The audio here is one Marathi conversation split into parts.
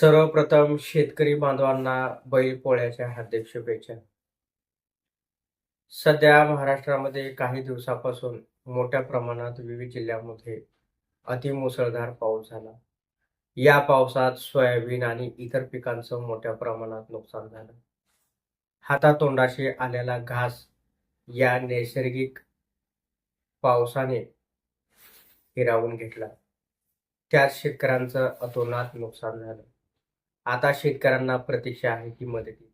सर्वप्रथम शेतकरी बांधवांना बैलपोळ्याच्या हार्दिक शुभेच्छा. सध्या महाराष्ट्रामध्ये काही दिवसापासून मोठ्या प्रमाणात विविध जिल्ह्यामध्ये अतिमुसळधार पाऊस झाला. या पावसात सोयाबीन आणि इतर पिकांचं मोठ्या प्रमाणात नुकसान झालं. हातातोंडाशी आलेला घास या नैसर्गिक पावसाने हिरावून घेतला. त्यात शेतकऱ्यांचं अतोनात नुकसान झालं. आता शेतकऱ्यांना प्रतीक्षा आहे ती मदती.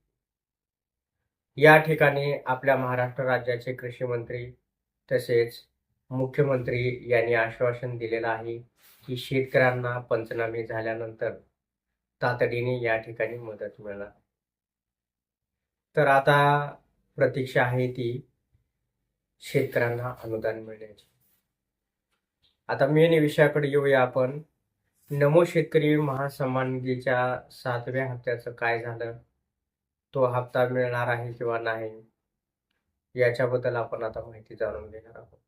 या ठिकाणी आपल्या महाराष्ट्र राज्याचे कृषी मंत्री तसेच मुख्यमंत्री यांनी आश्वासन दिलेलं आहे की शेतकऱ्यांना पंचनामे झाल्यानंतर तातडीने या ठिकाणी मदत मिळणार. तर आता प्रतीक्षा आहे ती शेतकऱ्यांना अनुदान मिळण्याची. आता मेन विषयाकडे येऊया आपण. नमो शेतकरी महासन्मानगीच्या सातव्या हप्त्याचं काय झालं? तो हप्ता मिळणार आहे किंवा नाही? याच्याबद्दल आपण आता माहिती जाणून घेणार आहोत.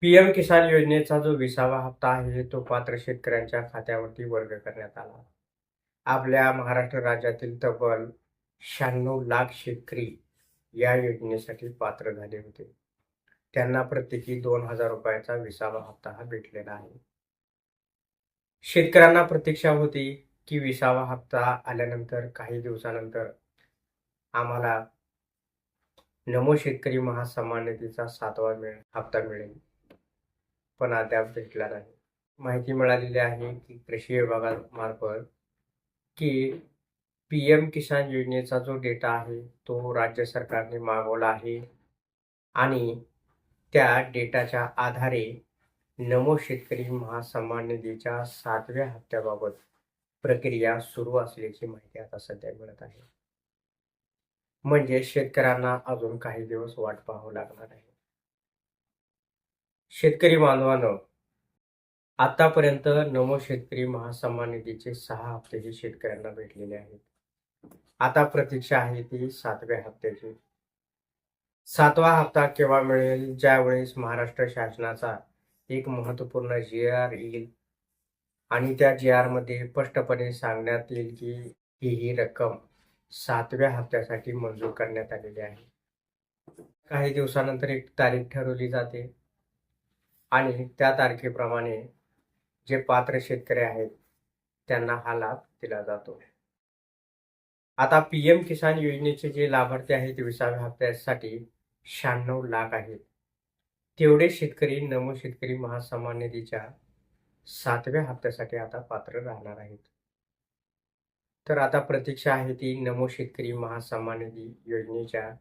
पीएम किसान योजनेचा जो विसावा हप्ता आहे तो पात्र शेतकऱ्यांच्या खात्यावरती वर्ग करण्यात आला. आपल्या महाराष्ट्र राज्यातील तब्बल शहाण्णव लाख शेतकरी या योजनेसाठी पात्र झाले होते. त्यांना प्रत्येकी दोन हजार रुपयाचा विसावा हप्ता हा भेटलेला आहे. शेतकऱ्यांना प्रतीक्षा होती की विसावा हप्ता आल्यानंतर काही दिवसानंतर आम्हाला नमो शेतकरी महासन्मान निधीचा सातवा मिळ हप्ता मिळेल. पण अद्याप भेटला नाही. माहिती मिळालेली आहे की कृषी विभागामार्फत की पी एम किसान योजनेचा जो डेटा आहे तो राज्य सरकारने मागवला आहे. आणि त्या डेटाच्या आधारे नमो शेतकरी महासन्मान निधीच्या सातव्या हप्त्याबाबत प्रक्रिया सुरू असल्याची माहिती आता सध्या मिळत आहे. म्हणजे शेतकऱ्यांना अजून काही दिवस वाट पाहावं लागणार आहे. शेतकरी बांधवानं आतापर्यंत नमो शेतकरी महासन्मान निधीचे सहा हप्ते शेतकऱ्यांना भेटलेले आहेत. आता प्रतीक्षा आहे ती सातव्या हप्त्याची. सातवा हप्ता केव्हा मिळेल? ज्यावेळेस महाराष्ट्र शासनाचा एक महत्त्वपूर्ण जी आर येईल. आणि त्या जी आरमध्ये स्पष्टपणे सांगण्यात येईल की ही ही रक्कम सातव्या हप्त्यासाठी मंजूर करण्यात आलेली आहे. काही दिवसानंतर एक तारीख ठरवली जाते. आणि त्या तारखेप्रमाणे जे पात्र शेतकरी आहेत त्यांना हा लाभ दिला जातो. आता पी एम किसान योजनेचे जे लाभार्थी आहेत विसाव्या हप्त्यासाठी शहाण्णव लाख आहेत. तेवढे शेतकरी नमो शेतकरी महासन्मान निधीच्या सातव्या हप्त्यासाठी आता पात्र राहणार आहेत. तर आता प्रतीक्षा आहे ती नमो शेतकरी महासन्मान निधी योजनेच्या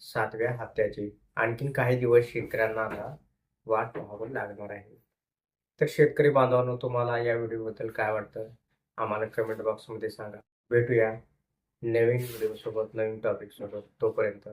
सातव्या हप्त्याची. आणखीन काही दिवस शेतकऱ्यांना आता वाट पाहावं लागणार आहे. तर शेतकरी बांधवांनो तुम्हाला या व्हिडिओबद्दल काय वाटतं? आम्हाला कमेंट बॉक्समध्ये सांगा. भेटूया नवीन व्हिडिओ सोबत नवीन टॉपिक सोबत. तोपर्यंत